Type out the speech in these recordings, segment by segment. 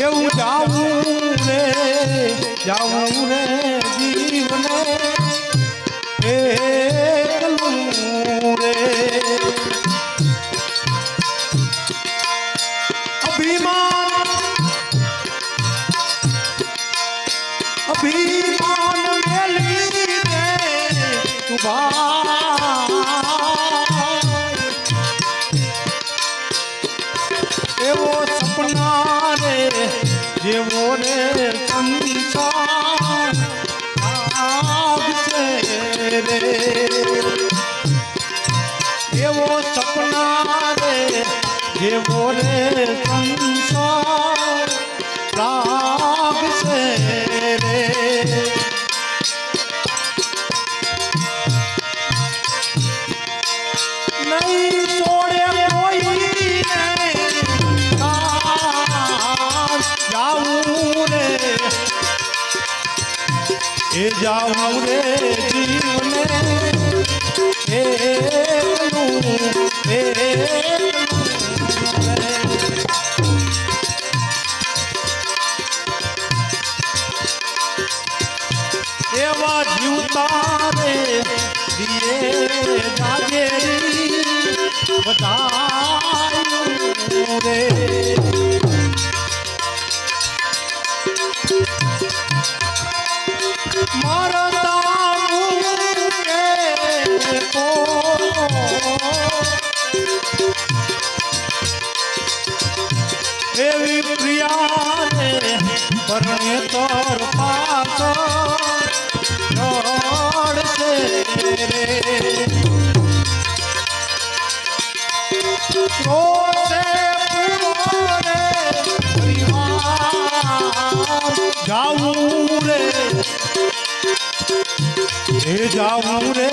એવું જાવું રે જાવું રે જીવને એકલું રે અભિમાન અભિમાન મેલી દે તું જેવો રે સંસાર આવશે રે. એવો સપના રે જેવો રે સંસાર એ જાવું રે જીવને. એકલું જાવું રે એ જાવું રે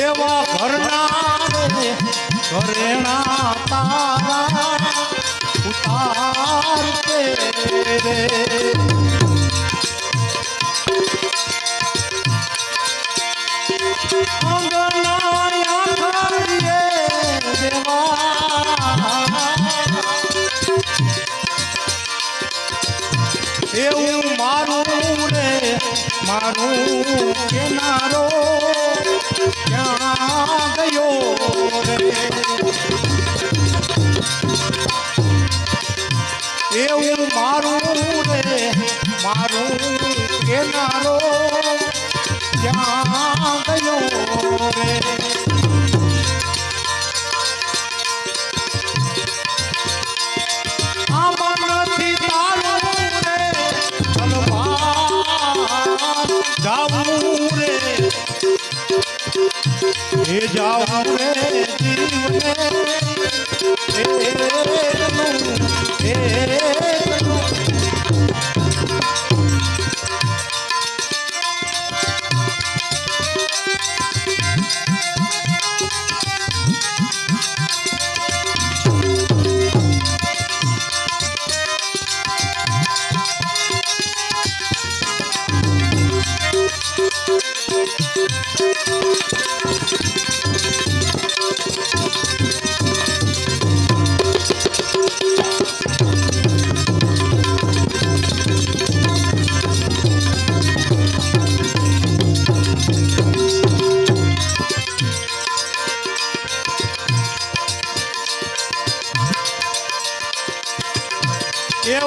એવા ઘરના ઘરેણા તારા ઉતાર રે એવું મારું રે મારું કેનારો ક્યાં ગયો રે ગયો.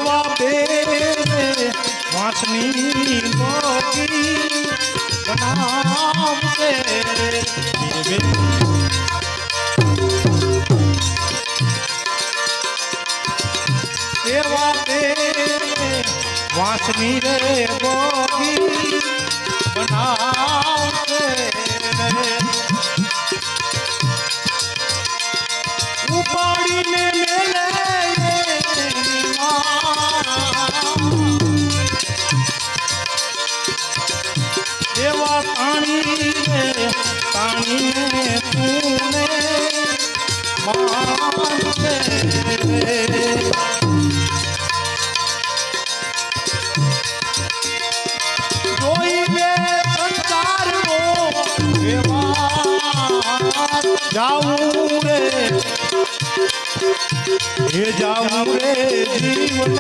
એવા બે વાંસની મોગી બનાવશે વાંસની રે મોગી ये जावे जीवन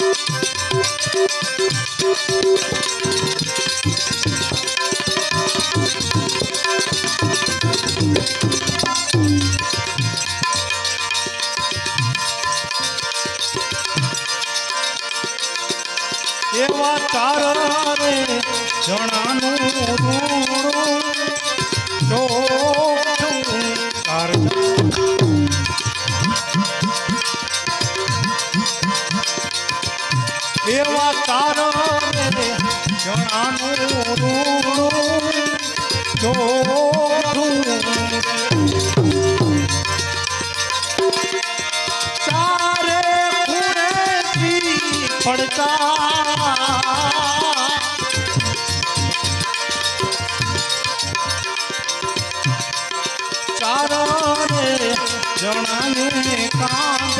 Thank you. એવા તારા રે જણાનું એવા તારા રે જણાનું પડતા I'm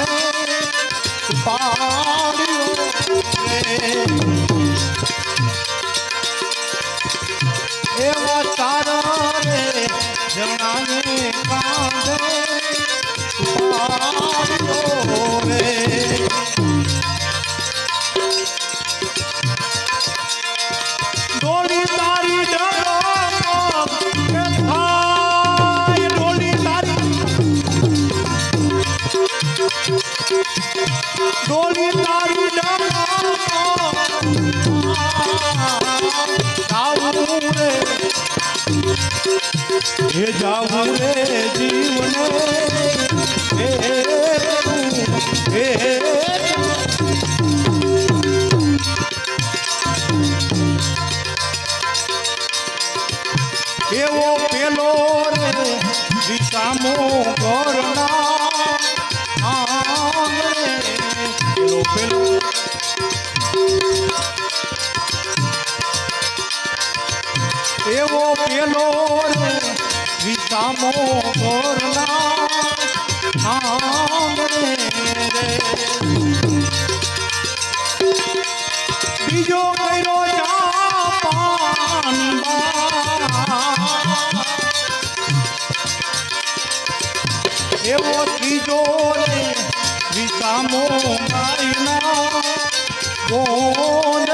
હે જાવું રે જીવને. એવો ત્રીજો વિસામો મારી ના બોલ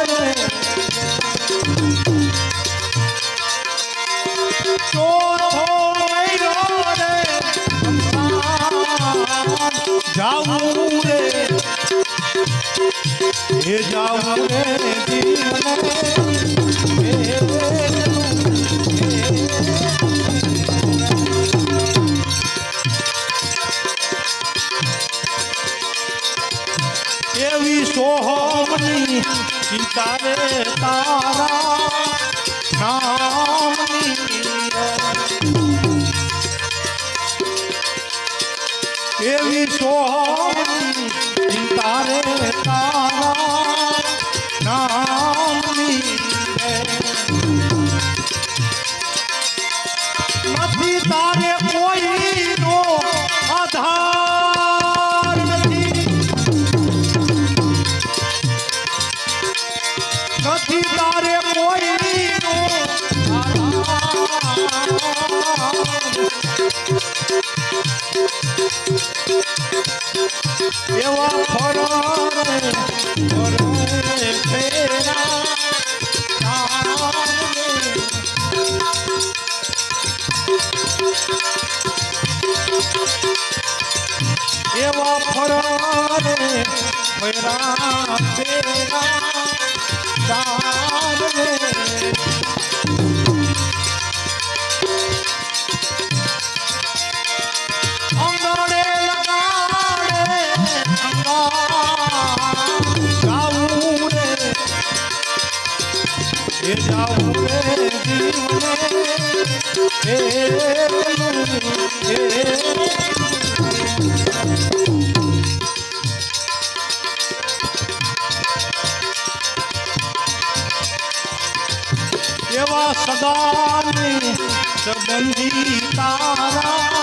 એવી સોહમની તારા ના રામ રામ તારી સંબંધી તારા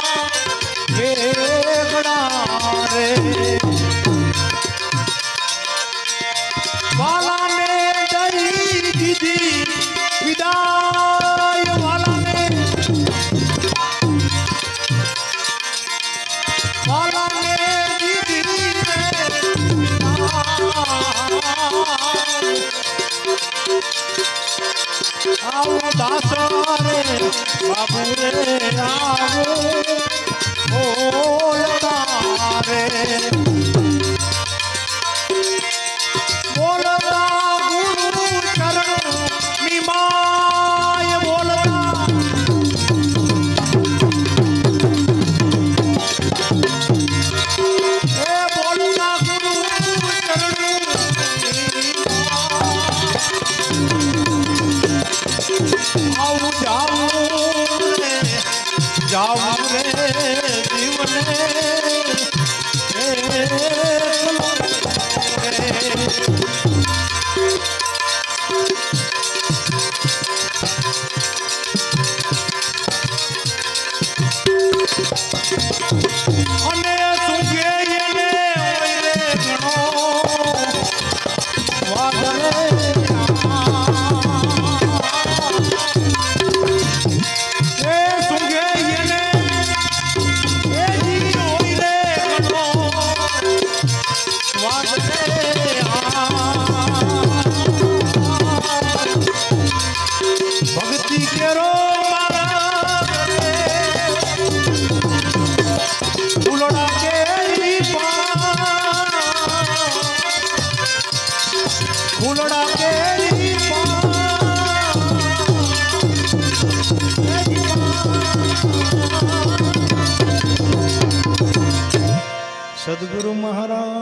দাস જાવું રે જીવને સદગુરુ મહારાજ.